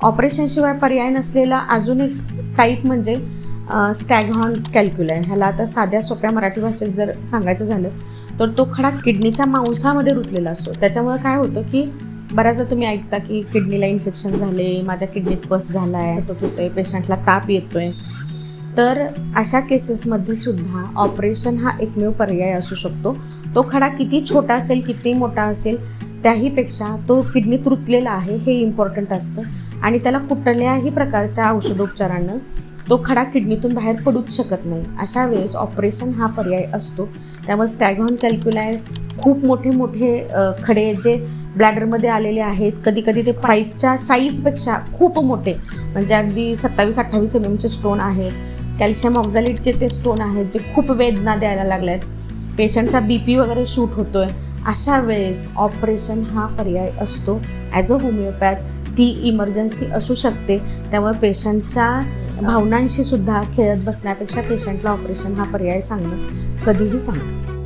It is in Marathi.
ऑपरेशनशिवाय पर्याय नसलेला अजून एक टाईप म्हणजे स्टॅगहॉर्न कॅल्क्युलाय ह्याला आता साध्या सोप्या मराठी भाषेत जर सांगायचं झालं तर तो खडा किडनीच्या मांसामध्ये रुतलेला असतो. त्याच्यामुळे काय होतं की बऱ्याचदा तुम्ही ऐकता की किडनीला इन्फेक्शन झाले माझ्या किडनीत पस झाला आहे तो होतोय पेशंटला ताप येतो आहे तर अशा केसेसमध्ये सुद्धा ऑपरेशन हा एकमेव पर्याय असू शकतो. तो खडा किती छोटा असेल किती मोठा असेल त्याहीपेक्षा तो किडनीत रुतलेला आहे हे इम्पॉर्टंट असतं. आणि त्याला कुठल्याही प्रकारच्या औषधोपचारानं तो खडा किडनीतून बाहेर पडूच शकत नाही. अशा वेळेस ऑपरेशन हा पर्याय असतो. त्यामुळे स्टॅगॉन कॅल्क्युलाय खूप मोठे मोठे खडे जे ब्लॅडरमध्ये आलेले आहेत कधी कधी ते पाईपच्या साईजपेक्षा खूप मोठे. म्हणजे अगदी सत्तावीस अठ्ठावीस एम एमचे स्टोन आहेत. कॅल्शियम ऑक्झॅलिटचे ते स्टोन आहेत जे खूप वेदना द्यायला लागल्या आहेत पेशंटचा बी पी वगैरे शूट होतो आहे अशा वेळेस ऑपरेशन हा पर्याय असतो. ॲज अ होमिओपॅथ ती इमर्जन्सी असू शकते. त्यामुळे पेशंटच्या भावनांशी सुद्धा खेळत बसण्यापेक्षा पेशंटला ऑपरेशन हा पर्याय सांगणं कधीही सांगणं.